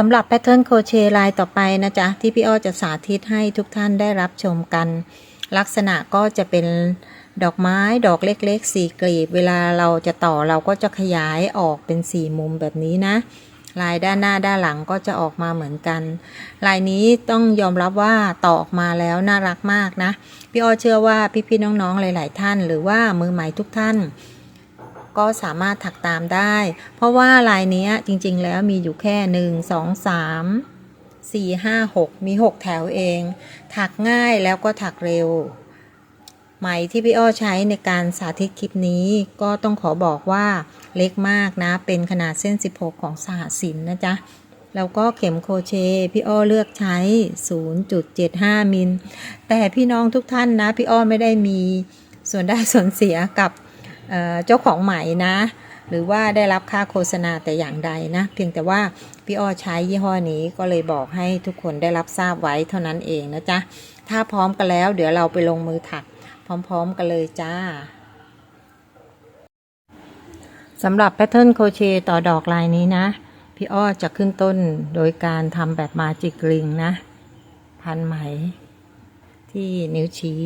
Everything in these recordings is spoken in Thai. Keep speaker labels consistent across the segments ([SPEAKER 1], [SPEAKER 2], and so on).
[SPEAKER 1] สำหรับแพทเทิร์นโคเชลายต่อไปนะจ๊ะ ที่พี่อ้อจะสาธิตให้ทุกท่านได้รับชมกัน ลักษณะก็จะเป็นดอกไม้ดอกเล็กๆสี่กลีบ เวลาเราจะต่อเราก็จะขยายออกเป็นสี่มุมแบบนี้นะ ลายด้านหน้าด้านหลังก็จะออกมาเหมือนกัน ลายนี้ต้องยอมรับว่าต่อออกมาแล้วน่ารักมากนะ พี่อ้อเชื่อว่าพี่ๆน้องๆหลาย ๆ ท่าน หรือว่ามือใหม่ทุกท่าน ก็สามารถถักตามได้ เพราะว่าลายนี้จริงๆแล้วมีอยู่แค่หนึ่งสองสามสี่ห้าหกมีหกแถวเอง ถักง่ายแล้วก็ถักเร็ว ไหมที่พี่อ้อใช้ในการสาธิตคลิปนี้ก็ต้องขอบอกว่าเล็กมากนะ เป็นขนาดเส้น 16 ของสหสินนะจ๊ะแล้วก็เข็มโคเชพี่อ้อเลือกใช้ 0.75 มิล แต่พี่น้องทุกท่านนะ พี่อ้อไม่ได้มีส่วนได้ส่วนเสียกับ เจ้าของไหมนะ หรือว่าได้รับค่าโฆษณาแต่อย่างใดนะ เพียงแต่ว่าพี่อ้อใช้ยี่ห้อนี้ก็เลยบอกให้ทุกคนได้รับทราบไว้เท่านั้นเองนะจ๊ะ ถ้าพร้อมกันแล้ว เดี๋ยวเราไปลงมือถักพร้อม ๆ กันเลยจ้าสำหรับแพทเทิร์นโคเชต์ต่อดอกลายนี้นะ พี่อ้อจะขึ้นต้นโดยการทำแบบมาจิกลิงนะ พันไหมที่นิ้วชี้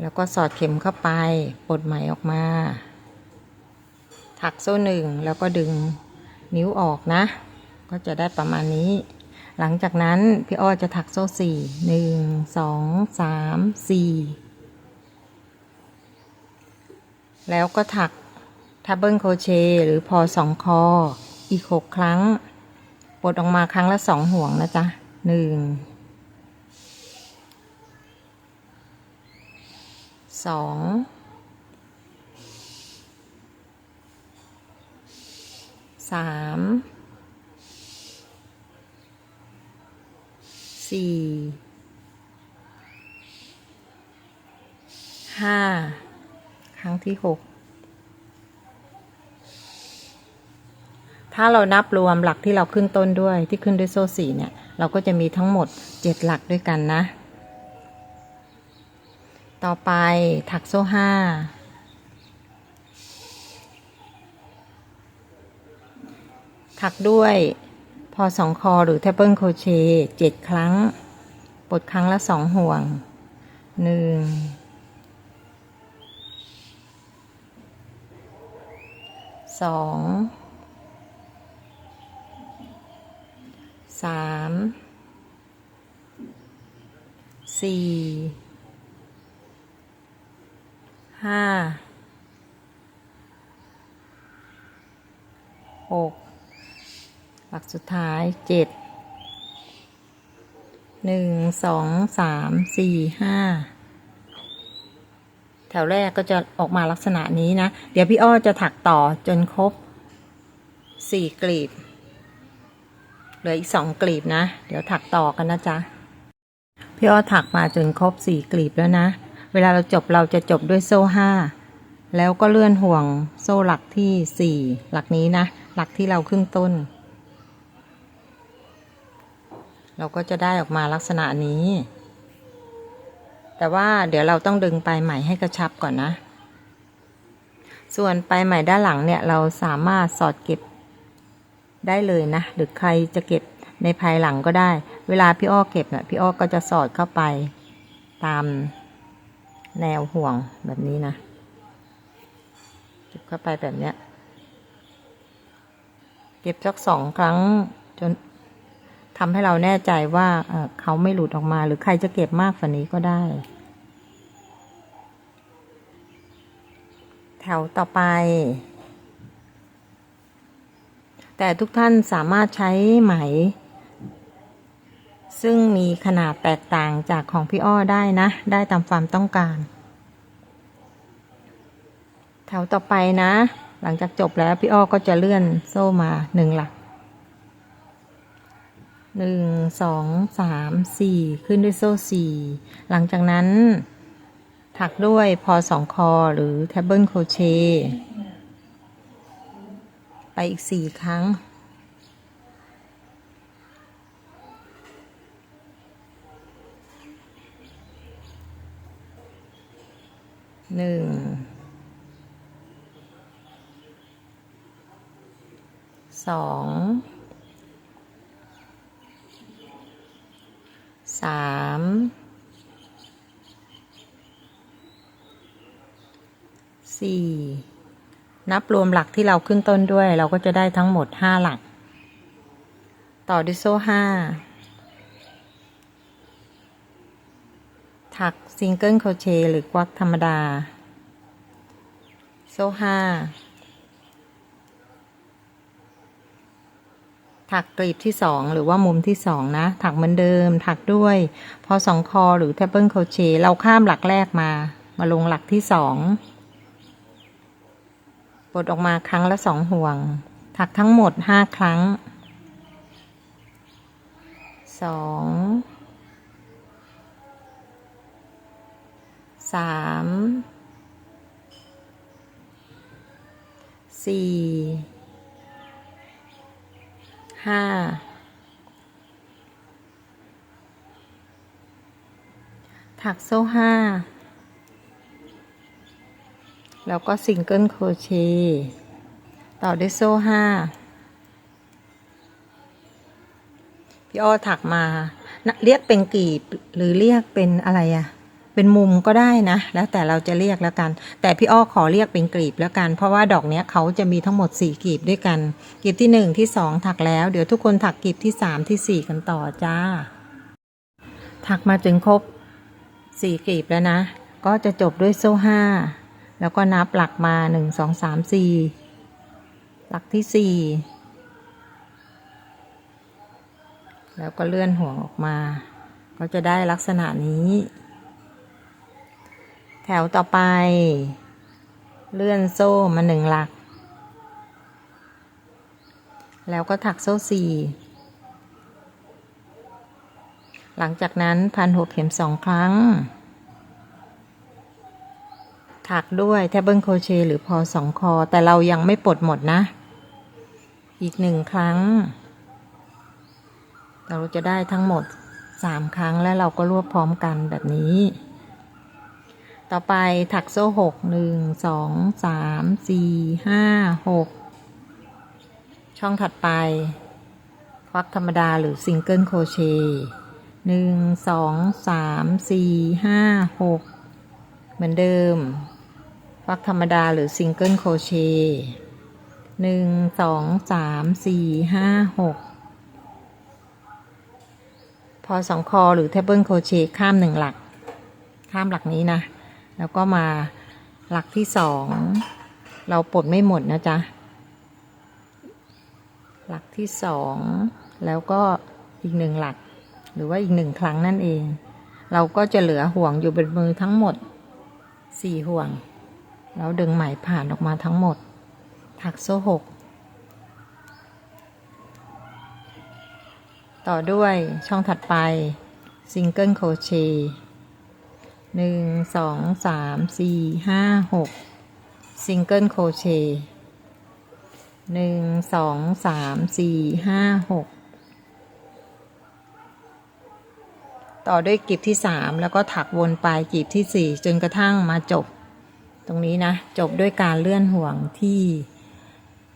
[SPEAKER 1] แล้วก็สอดเข็มเข้าไปปลดไหมออกมา ถักโซ่หนึ่งแล้วก็ดึงนิ้วออกนะ ก็จะได้ประมาณนี้ หลังจากนั้นพี่อ้อจะถักโซ่สี่หนึ่งสองสามสี่แล้วก็ถักทับเบิลโคเชหรือพอสองคออีกหกครั้ง ปลดออกมาครั้งละสองห่วงนะจ๊ะหนึ่ง สองสามสี่ห้าครั้งที่หกถ้าเรานับรวมหลักที่เราขึ้นต้นด้วยที่ขึ้นด้วยโซ่สี่เนี่ย เราก็จะมีทั้งหมดเจ็ดหลักด้วยกันนะ ต่อไปถักโซ่ห้าถักด้วยพอสองคอหรือแทบเบิลโครเชต์เจ็ดครั้งปลดครั้งละสองห่วงหนึ่งสองสามสี่ ห้าหกหลักสุดท้ายเจ็ดหนึ่งสองสามสี่ห้าแถวแรกก็จะออกมาลักษณะนี้นะ เดี๋ยวพี่อ้อจะถักต่อจนครบสี่กลีบ เหลืออีกสองกลีบนะ เดี๋ยวถักต่อกันนะจ๊ะ พี่อ้อถักมาจนครบสี่กลีบแล้วนะ เวลาเราจบเราจะจบด้วยโซ่ห้าแล้วก็เลื่อนห่วงโซ่หลักที่สี่หลักนี้นะ หลักที่เราครึ่งต้น เราก็จะได้ออกมาลักษณะนี้ แต่ว่าเดี๋ยวเราต้องดึงปลายไหมให้กระชับก่อนนะ ส่วนปลายไหมด้านหลังเนี่ยเราสามารถสอดเก็บได้เลยนะ หรือใครจะเก็บในภายหลังก็ได้ เวลาพี่อ้อเก็บนะ่ะพี่อ้อก็จะสอดเข้าไปตาม แนวห่วงแบบนี้นะเก็บเข้าไปแบบเนี้ย เก็บสักสองครั้งจนทำให้เราแน่ใจว่าเอ่อเขาไม่หลุดออกมาหรือใครจะเก็บมากกว่านี้ก็ได้ แถวต่อไป แต่ทุกท่านสามารถใช้ไหม ซึ่งมีขนาดแตกต่างจากของพี่อ้อได้นะ ได้ตามความต้องการ แถวต่อไปนะ หลังจากจบแล้วพี่อ้อก็จะเลื่อนโซ่มาหนึ่งหลักหนึ่งสองสามสี่ขึ้นด้วยโซ่สี่หลังจากนั้น ถักด้วยพอสองคอหรือแทบเบิลโครเชต์ไปอีกสี่ครั้ง หนึ่งสองสามสี่นับรวมหลักที่เราขึ้นต้นด้วย เราก็จะได้ทั้งหมดห้าหลัก ต่อด้วยโซ่ห้า ถักซิงเกิลโคเชหรือกวักธรรมดา โซ่ห้าถักกลีบที่สองหรือว่ามุมที่สองนะ ถักเหมือนเดิม ถักด้วยพอสองคอหรือแทบเบิลโคเชเราข้ามหลักแรกมา มาลงหลักที่สองปลดออกมาครั้งละสองห่วง ถักทั้งหมดห้าครั้งสอง สามสี่ห้าถักโซ่ห้าแล้วก็ซิงเกิลโครเชต์ต่อด้วยโซ่ห้าพี่อ้อถักมา เรียกเป็นกีบหรือเรียกเป็นอะไรอะ เป็นมุมก็ได้นะ แล้วแต่เราจะเรียกแล้วกัน แต่พี่อ้อขอเรียกเป็นกลีบแล้วกัน เพราะว่าดอกเนี้ยเขาจะมีทั้งหมดสี่กลีบด้วยกันกลีบที่หนึ่งที่สองถักแล้ว เดี๋ยวทุกคนถักกลีบที่สามที่สี่กันต่อจ้า ถักมาจนครบสี่กลีบแล้วนะ ก็จะจบด้วยโซ่ห้าแล้วก็นับหลักมาหนึ่งสองสามสี่หลักที่สี่แล้วก็เลื่อนห่วงออกมา ก็จะได้ลักษณะนี้ แถวต่อไป เลื่อนโซ่มาหนึ่งหลัก แล้วก็ถักโซ่สี่หลังจากนั้นพันหัวเข็มสองครั้ง ถักด้วยแทบเบิลโคเชหรือพอสองคอ แต่เรายังไม่ปลดหมดนะ อีกหนึ่งครั้ง เราจะได้ทั้งหมดสามครั้งและเราก็รวบพร้อมกันแบบนี้ ต่อไปถักโซ่หกหนึ่งสองสามสี่ห้าหกช่องถัดไป ควักธรรมดาหรือซิงเกิลโครเชต์หนึ่งสองสามสี่ห้าหกเหมือนเดิม ควักธรรมดาหรือซิงเกิลโครเชต์หนึ่งสองสามสี่ห้าหกพอสองคอหรือเทเบิลโครเชต์ข้ามหนึ่งหลัก ข้ามหลักนี้นะ แล้วก็มาหลักที่สอง เราปลดไม่หมดนะจ๊ะ หลักที่สอง แล้วก็อีกหนึ่งหลัก หรือว่าอีกหนึ่งครั้งนั่นเอง เราก็จะเหลือห่วงอยู่บนมือทั้งหมดสี่ห่วง แล้วดึงไหมผ่านออกมาทั้งหมด ถักโซ่หก ต่อด้วยช่องถัดไปซิงเกิลโครเชต์ หนึ่งสองสามสี่ห้าหกซิงเกิลโครเชต์หนึ่งสองสามสี่ห้าหกต่อด้วยกลีบที่สามแล้วก็ถักวนไปกลีบที่สี่จนกระทั่งมาจบ ตรงนี้นะ จบด้วยการเลื่อนห่วงที่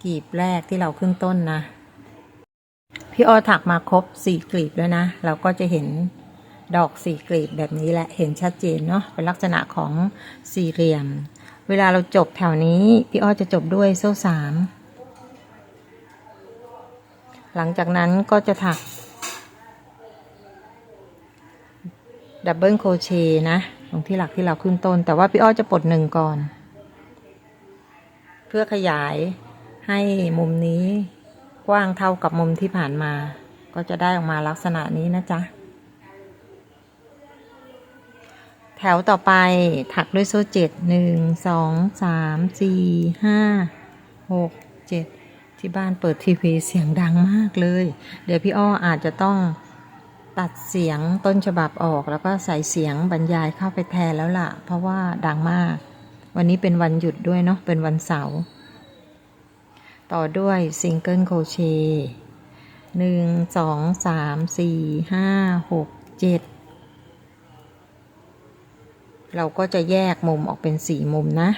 [SPEAKER 1] กลีบแรกที่เราขึ้นต้นนะ พี่อ้อถักมาครบสี่กลีบแล้วนะ เราก็จะเห็น ดอกสี่กลีบแบบนี้แหละเห็นชัดเจนเนาะเป็นลักษณะของสี่เหลี่ยม เวลาเราจบแถวนี้พี่อ้อจะจบด้วยโซ่สามหลังจากนั้นก็จะถักดับเบิลโคเชนะตรงที่หลักที่เราขึ้นต้น แต่ว่าพี่อ้อจะปลดหนึ่งก่อน เพื่อขยายให้มุมนี้กว้างเท่ากับมุมที่ผ่านมา ก็จะได้ออกมาลักษณะนี้นะจ๊ะ แถวต่อไปถักด้วยโซ่เจ็ดหนึ่งสองสามสี่ห้าหกเจ็ดที่บ้านเปิดทีวีเสียงดังมากเลย เดี๋ยวพี่อ้ออาจจะต้องตัดเสียงต้นฉบับออกแล้วก็ใส่เสียงบรรยายเข้าไปแทนแล้วล่ะ เพราะว่าดังมาก วันนี้เป็นวันหยุดด้วยเนาะเป็นวันเสาร์ต่อด้วยซิงเกิลโคเชหนึ่งสองสามสี่ห้าหกเจ็ด เราก็จะแยกมุมออกเป็นสี่มุมนะ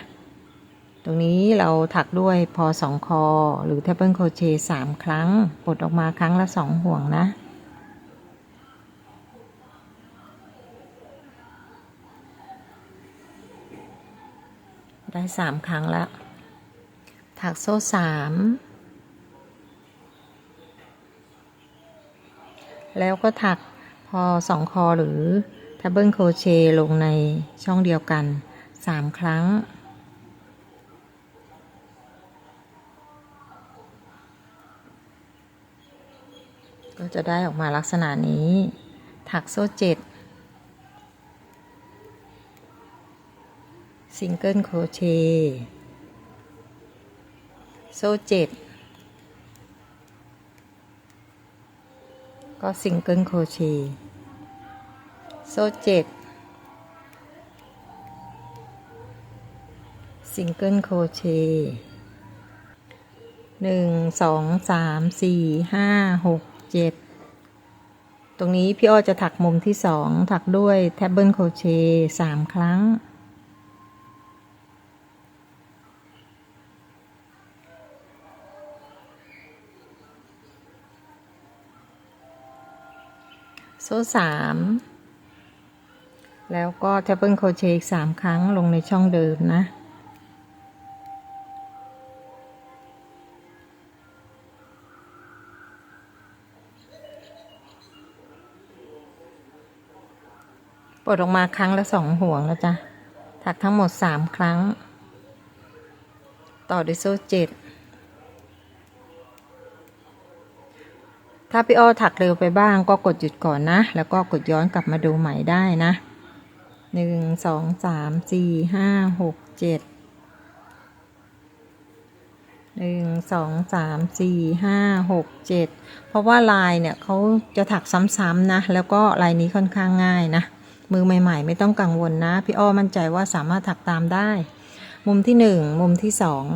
[SPEAKER 1] ตรงนี้เราถักด้วยพอสองคอ หรือเทเบิลโคเชต์สามครั้งปลดออกมาครั้งละสองห่วงนะได้สามครั้งแล้ว ถักโซ่สามแล้วก็ถักพอสองคอหรือ ทับเบิลโคเชลงในช่องเดียวกันสามครั้ง ก็จะได้ออกมาลักษณะนี้ ถักโซ่เจ็ดซิงเกิลโคเชโซ่เจ็ดก็ซิงเกิลโคเช โซ่เจ็ดซิงเกิลโคเชหนึ่งสองสามสี่ห้าหกเจ็ดตรงนี้พี่อ้อจะถักมุมที่สองถักด้วยแทบเบิลโคเชสามครั้ง โซ่สาม แล้วก็แทบเบิลโคเชอีกสามครั้งลงในช่องเดิมนะปลดออกมาครั้งละสองห่วงแล้วจ้ะ ถักทั้งหมดสามครั้ง ต่อด้วยโซ่เจ็ด ถ้าพี่อ้อถักเร็วไปบ้างก็กดหยุดก่อนนะ แล้วก็กดย้อนกลับมาดูใหม่ได้นะ หนึ่งสองสามสี่ห้าหกเจ็ดหนึ่งสองสามสี่ห้าหกเจ็ดเพราะว่าลายเนี่ยเขาจะถักซ้ำๆนะ แล้วก็ลายนี้ค่อนข้างง่ายนะ มือใหม่ ๆ ไม่ต้องกังวลนะ พี่อ้อมั่นใจว่าสามารถถักตามได้ มุมที่หนึ่งมุมที่สอง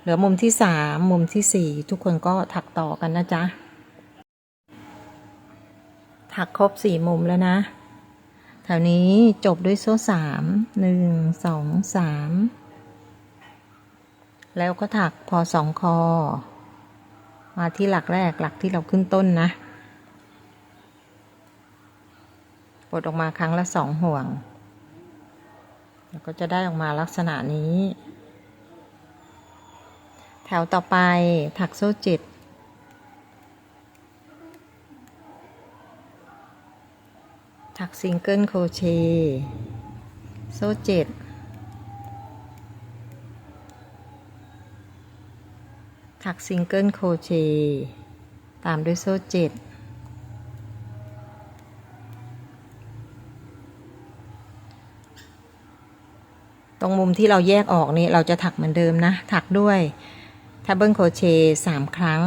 [SPEAKER 1] เหลือมุมที่สามมุมที่สี่ทุกคนก็ถักต่อกันนะจ๊ะ ถักครบสี่มุมแล้วนะ แถวนี้จบด้วยโซ่สามหนึ่งสองสามแล้วก็ถักพอสองคอ มาที่หลักแรกหลักที่เราขึ้นต้นนะปลดออกมาครั้งละสองห่วง แล้วก็จะได้ออกมาลักษณะนี้ แถวต่อไปถักโซ่เจ็ด ถักซิงเกิลโครเชต์โซ่เจ็ดถักซิงเกิลโครเชต์ตามด้วยโซ่เจ็ดตรงมุมที่เราแยกออกนี่เราจะถักเหมือนเดิมนะ ถักด้วยแทบเบิลโครเชต์สามครั้ง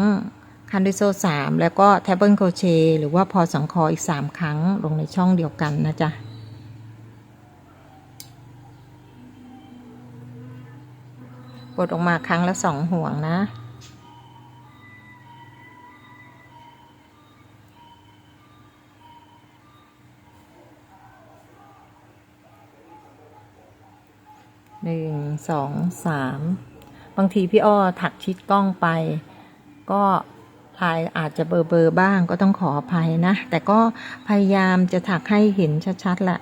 [SPEAKER 1] คันด้วยโซ่สามแล้วก็แทบเบิลโครเชต์หรือว่าพอสองคออีกสามครั้งลงในช่องเดียวกันนะจ๊ะปลดออกมาครั้งละสองห่วงนะ หนึ่งสองสาม บางทีพี่อ้อถักชิดกล้องไป ก็ ลายอาจจะเบอร์เบอร์บ้างก็ต้องขออภัยนะ แต่ก็พยายามจะถักให้เห็นชัดๆแหละ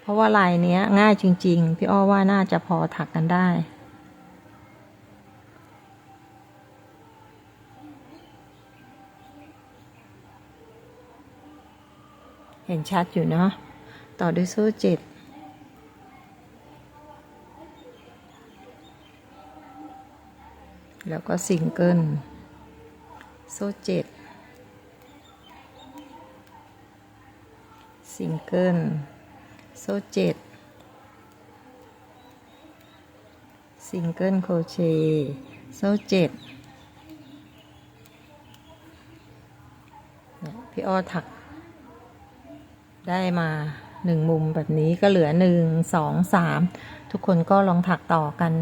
[SPEAKER 1] เพราะว่าลายเนี้ยง่ายจริง ๆ พี่อ้อว่าน่าจะพอถักกันได้เห็นชัดอยู่เนาะ ต่อด้วยโซ่เจ็ด แล้วก็ซิงเกิล โซ่เจ็ดซิงเกิล โซ่เจ็ดซิงเกิลโครเชต์โซ่เจ็ดเนี่ยพี่อ้อถักได้มา หนึ่งมุมแบบนี้ก็เหลือหนึ่งสองสามทุกคนก็ลองถักต่อกัน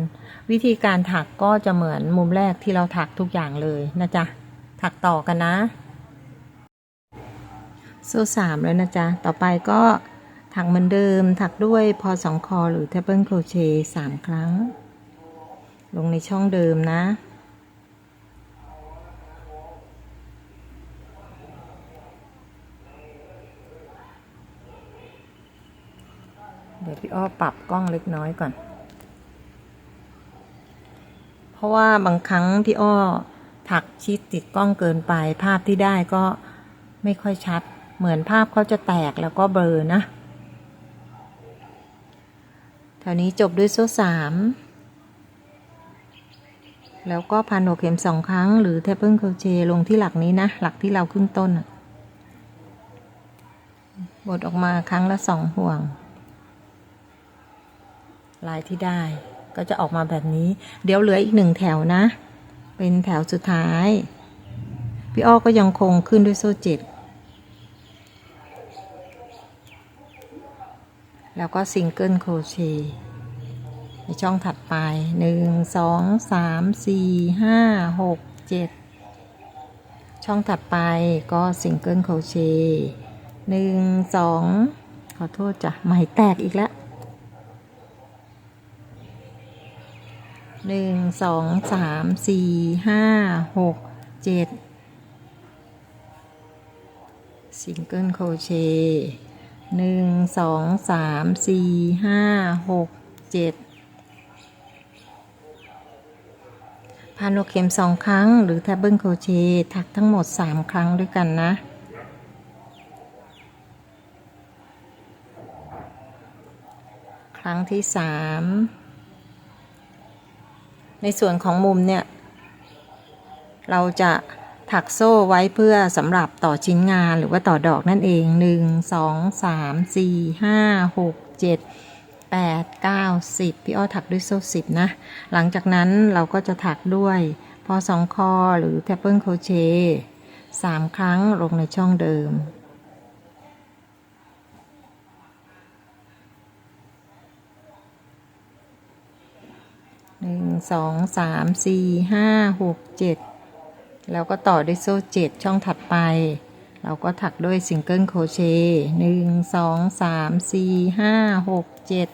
[SPEAKER 1] วิธีการถักก็จะเหมือนมุมแรกที่เราถักทุกอย่างเลยนะจ๊ะถักต่อกันนะโซ่สามแล้วนะจ๊ะต่อไปก็ถักเหมือนเดิมถักด้วยพอสองคอหรือเทเบิลโครเชต์สามครั้ง ลงในช่องเดิมนะ เดี๋ยวพี่อ้อปรับกล้องเล็กน้อยก่อน เพราะว่าบางครั้งพี่อ้อถักชิดติดกล้องเกินไป ภาพที่ได้ก็ไม่ค่อยชัด เหมือนภาพเขาจะแตกแล้วก็เบลอนะแถวนี้จบด้วยโซ่สามแล้วก็พันหัวเข็มสองครั้ง หรือแทปเปิลโคเชลงที่หลักนี้นะ หลักที่เราขึ้นต้นบดออกมาครั้งละสองห่วง ลายที่ได้ก็จะออกมาแบบนี้ เดี๋ยวเหลืออีกหนึ่งแถวนะ เป็นแถวสุดท้าย พี่อ้อก็ยังคงขึ้นด้วยโซ่เจ็ดแล้วก็ซิงเกิลโครเชต์ในช่องถัดไปหนึ่งสองสามสี่ห้าหกเจ็ดช่องถัดไปก็ซิงเกิลโครเชต์หนึ่งสองขอโทษจ้ะไหมแตกอีกแล้ว หนึ่งสองสามสี่ห้าหกเจ็ดซิงเกิลโครเชต์หนึ่งสองสามสี่ห้าหกเจ็ดพันหัวเข็มสองครั้ง หรือแทบเบิลโครเชต์ถักทั้งหมดสามครั้งด้วยกันนะครั้งที่สาม ในส่วนของมุมเนี่ย เราจะถักโซ่ไว้เพื่อสำหรับต่อชิ้นงานหรือว่าต่อดอกนั่นเอง 1 2 3 4 5 6 7 8 9 10 พี่อ้อถักด้วยโซ่10 นะ หลังจากนั้นเราก็จะถักด้วยพอสองคอหรือแทปเปิลโคเชต์สามครั้งลงในช่องเดิม หนึ่ง สองสามสี่ห้าหกเจ็ดแล้วก็ต่อด้วยโซ่เจ็ดช่องถัดไป เราก็ถักด้วยซิงเกิลโครเชต์หนึ่งสองสามสี่ห้าหกเจ็ด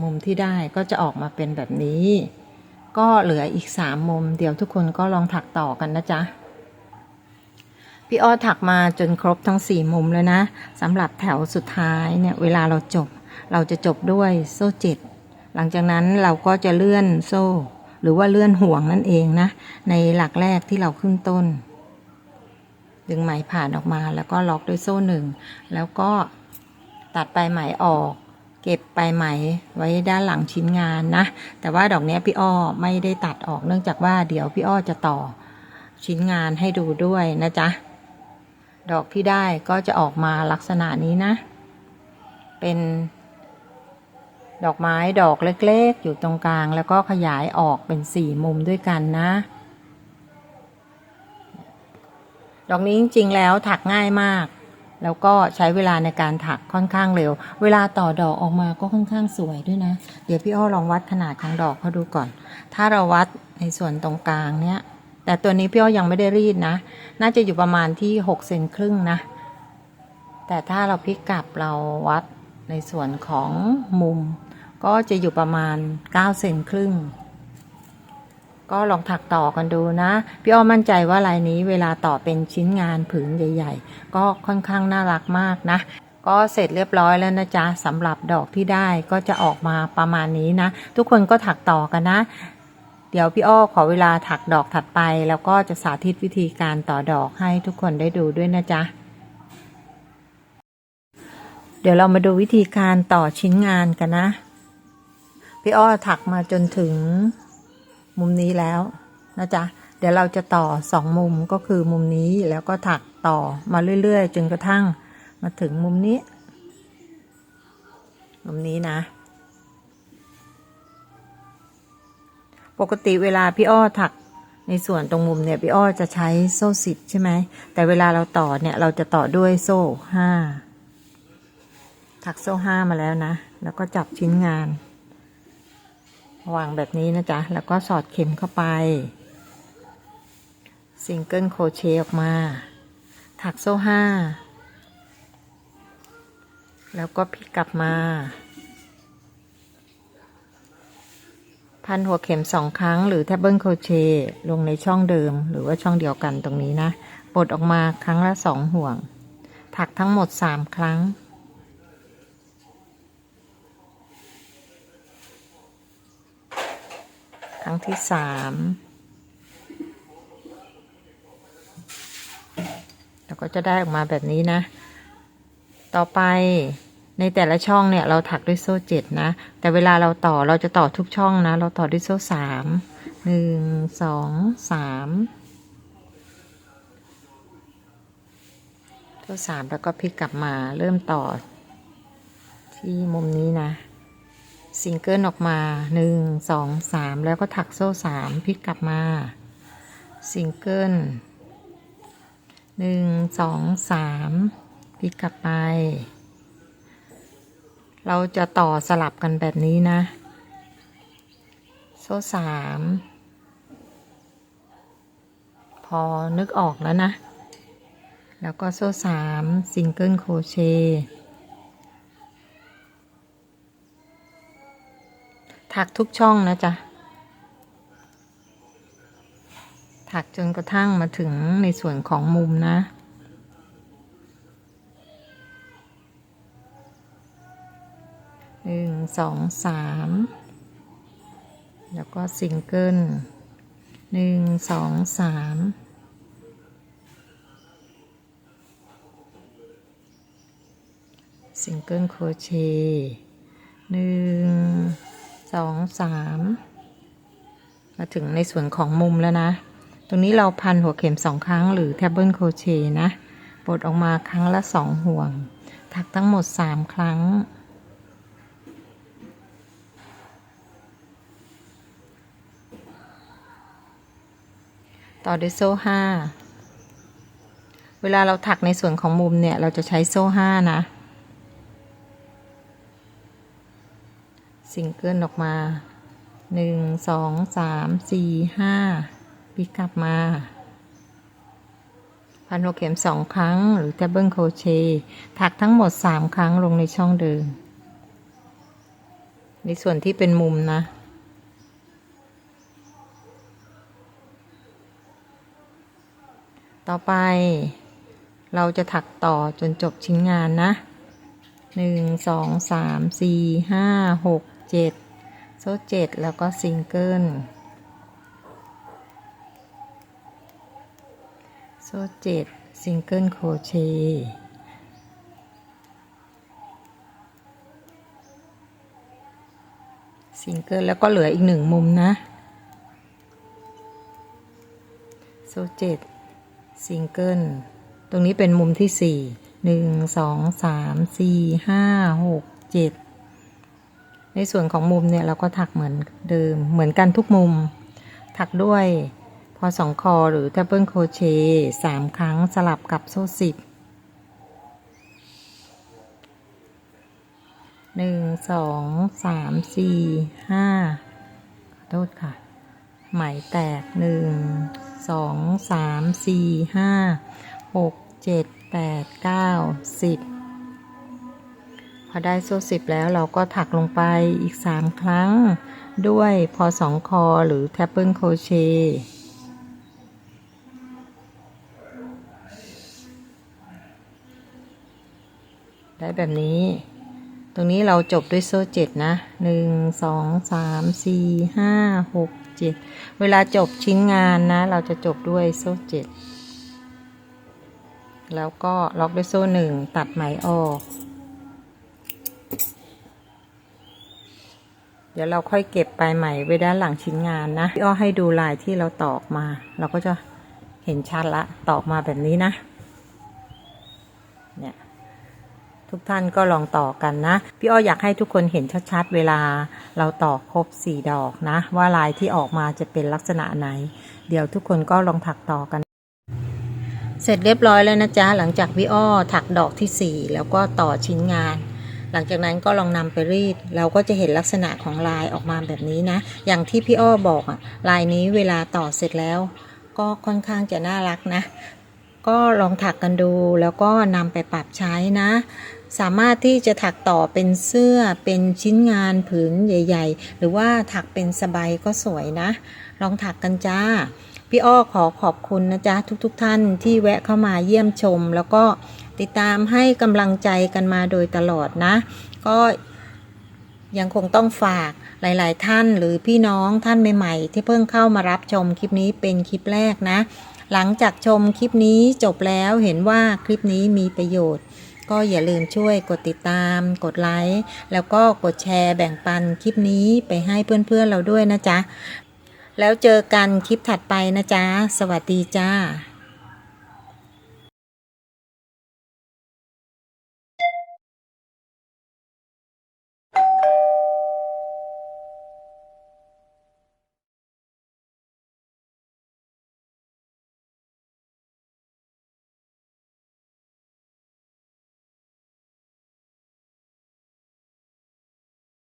[SPEAKER 1] มุมที่ได้ก็จะออกมาเป็นแบบนี้ ก็เหลืออีกสามมุม เดี๋ยวทุกคนก็ลองถักต่อกันนะจ๊ะพี่อ้อถักมาจนครบทั้งสี่มุมแล้วนะสำหรับแถวสุดท้ายเนี่ยเวลาเราจบ เราจะจบด้วยโซ่เจ็ด หลังจากนั้นเราก็จะเลื่อนโซ่ หรือว่าเลื่อนห่วงนั่นเองนะ ในหลักแรกที่เราขึ้นต้น ดึงไหมผ่านออกมาแล้วก็ล็อกด้วยโซ่หนึ่ง แล้วก็ตัดปลายไหมออก เก็บปลายไหมไว้ด้านหลังชิ้นงานนะ แต่ว่าดอกนี้พี่อ้อไม่ได้ตัดออกเนื่องจากว่าเดี๋ยวพี่อ้อจะต่อชิ้นงานให้ดูด้วยนะจ๊ะ ดอกที่ได้ก็จะออกมาลักษณะนี้นะ เป็น ดอกไม้ดอกเล็กๆ อยู่ตรงกลางแล้วก็ขยายออกเป็นสี่มุมด้วยกันนะ ดอกนี้จริงๆแล้วถักง่ายมาก แล้วก็ใช้เวลาในการถักค่อนข้างเร็ว เวลาต่อดอกออกมาก็ค่อนข้างสวยด้วยนะ เดี๋ยวพี่อ้อลองวัดขนาดของดอกเขาดูก่อน ถ้าเราวัดในส่วนตรงกลางเนี้ย แต่ตัวนี้พี่อ้อยังไม่ได้รีดนะ น่าจะอยู่ประมาณที่6เซนครึ่งนะ แต่ถ้าเราพลิกกลับเราวัดในส่วนของมุม ก็จะอยู่ประมาณ9เซนครึ่ง ก็ลองถักต่อกันดูนะ พี่อ้อมั่นใจว่าลายนี้เวลาต่อเป็นชิ้นงานผืนใหญ่ ๆ ก็ค่อนข้างน่ารักมากนะ ก็เสร็จเรียบร้อยแล้วนะจ๊ะสำหรับดอกที่ได้ก็จะออกมาประมาณนี้นะ ทุกคนก็ถักต่อกันนะ เดี๋ยวพี่อ้อขอเวลาถักดอกถัดไป แล้วก็จะสาธิตวิธีการต่อดอกให้ทุกคนได้ดูด้วยนะจ๊ะเดี๋ยวเรามาดูวิธีการต่อชิ้นงานกันนะ พี่อ้อถักมาจนถึงมุมนี้แล้วนะจ๊ะ เดี๋ยวเราจะต่อสองมุมก็คือมุมนี้แล้วก็ถักต่อมาเรื่อยๆ จนกระทั่งมาถึงมุมนี้ มุมนี้นะ ปกติเวลาพี่อ้อถักในส่วนตรงมุมเนี่ยพี่อ้อจะใช้โซ่สิบใช่ไหม แต่เวลาเราต่อเนี่ยเราจะต่อด้วยโซ่ห้าถักโซ่ห้ามาแล้วนะ แล้วก็จับชิ้นงาน วางแบบนี้นะจ๊ะ แล้วก็สอดเข็มเข้าไปซิงเกิลโครเชต์ออกมา ถักโซ่ห้า แล้วก็พลิกกลับมา พันหัวเข็มสองครั้งหรือแทบเบิลโครเชต์ลงในช่องเดิมหรือว่าช่องเดียวกันตรงนี้นะ ปลดออกมาครั้งละสองห่วง ถักทั้งหมดสามครั้ง ครั้งที่สามแล้วก็จะได้ออกมาแบบนี้นะ ต่อไปในแต่ละช่องเนี่ยเราถักด้วยโซ่เจ็ดนะ แต่เวลาเราต่อเราจะต่อทุกช่องนะ เราต่อด้วยโซ่สามหนึ่งสองสามโซ่สามแล้วก็พลิกกลับมาเริ่มต่อที่มุมนี้นะ ซิงเกิลออกมาหนึ่งสองสามแล้วก็ถักโซ่สามพลิกกลับมาซิงเกิลหนึ่งสองสามพลิกกลับไป เราจะต่อสลับกันแบบนี้นะ โซ่สามพอนึกออกแล้วนะ แล้วก็โซ่สามซิงเกิลโครเชต์ ถักทุกช่องนะจ๊ะ ถักจนกระทั่งมาถึงในส่วนของมุมนะ หนึ่งสองสาม แล้วก็ซิงเกิลหนึ่งสองสามซิงเกิลโครเชต์หนึ่ง สองสามมาถึงในส่วนของมุมแล้วนะ ตรงนี้เราพันหัวเข็มสองครั้งหรือแทบเบิลโครเชต์นะปลดออกมาครั้งละสองห่วง ถักทั้งหมดสามครั้ง ต่อด้วยโซ่ห้าเวลาเราถักในส่วนของมุมเนี่ย เราจะใช้โซ่ห้านะ ซิงเกิลออกมาหนึ่งสองสามสี่ห้าปิกลับมาพันหัวเข็มสองครั้ง หรือ d ท u เบิลโคเชถักทั้งหมดสามครั้งลงในช่องเดิมในส่วนที่เป็นมุมนะต่อไปเราจะถักต่อจนจบชิ้นงานนะหนึ่งสองสามสี่ห้าหก เจ็ดโซ่เจ็ดแล้วก็ซิงเกิลโซ่เจ็ดซิงเกิลโครเชต์ซิงเกิลแล้วก็เหลืออีกหนึ่งมุมนะ โซ่เจ็ดซิงเกิลตรงนี้เป็นมุมที่สี่หนึ่งสองสามสี่ห้าหกเจ็ด ในส่วนของมุมเนี่ยเราก็ถักเหมือนเดิมเหมือนกันทุกมุม ถักด้วยพอสองคอหรือ d ท u เบิลโคเชต์สามครั้งสลับกับโซ่สิบหนึ่งสองสามสี่ห้าขอโทษค่ะ ไหมแตกหนึ่งสองสามสี่ห้าหกเจ็ดแปดเก้าสิบ อได้โซ่สิบแล้วเราก็ถักลงไปอีกสามครั้ง ด้วยพอสองคอหรือ t ท u เบิลโคเชได้แบบนี้ ตรงนี้เราจบด้วยโซ่เจ็ดนะหนึ่งสองสามสี่ห้าหกเจ็ดเวลาจบชิ้นงานนะ เราจะจบด้วยโซ่เจ็ดแล้วก็ล็อกด้วยโซ่หนึ่งตัดไหมออก ดี๋ยวเราค่อยเก็บปลายไหมไว้ด้านหลังชิ้นงานนะพี่อ้อให้ดูลายที่เราตอกมา เราก็จะเห็นชัดละตอกมาแบบนี้นะ เนี่ยทุกท่านก็ลองต่อกันนะ พี่อ้ออยากให้ทุกคนเห็นชัดๆ เวลาเราต่อครบสี่ดอกนะ ว่าลายที่ออกมาจะเป็นลักษณะไหน เดี๋ยวทุกคนก็ลองถักต่อกัน เสร็จเรียบร้อยแล้วนะจ๊ะ หลังจากพี่อ้อถักดอกที่สี่แล้วก็ต่อชิ้นงาน หลังจากนั้นก็ลองนำไปรีด เราก็จะเห็นลักษณะของลายออกมาแบบนี้นะ อย่างที่พี่อ้อบอกอะลายนี้เวลาต่อเสร็จแล้ว ก็ค่อนข้างจะน่ารักนะ ก็ลองถักกันดูแล้วก็นำไปปรับใช้นะ สามารถที่จะถักต่อเป็นเสื้อเป็นชิ้นงานผืนใหญ่ ๆ หรือว่าถักเป็นสบายก็สวยนะ ลองถักกันจ้าพี่อ้อขอขอบคุณนะจ๊ะทุกๆทท่านที่แวะเข้ามาเยี่ยมชมแล้วก็ ติดตามให้กำลังใจกันมาโดยตลอดนะ ก็ยังคงต้องฝากหลาย ๆ ท่านหรือพี่น้องท่านใหม่ ๆ ที่เพิ่งเข้ามารับชมคลิปนี้เป็นคลิปแรกนะ หลังจากชมคลิปนี้จบแล้วเห็นว่าคลิปนี้มีประโยชน์ ก็อย่าลืมช่วยกดติดตาม กดไลค์แล้วก็กดแชร์แบ่งปันคลิปนี้ไปให้เพื่อน ๆ เราด้วยนะจ๊ะ แล้วเจอกันคลิปถัดไปนะจ๊ะ สวัสดีจ้า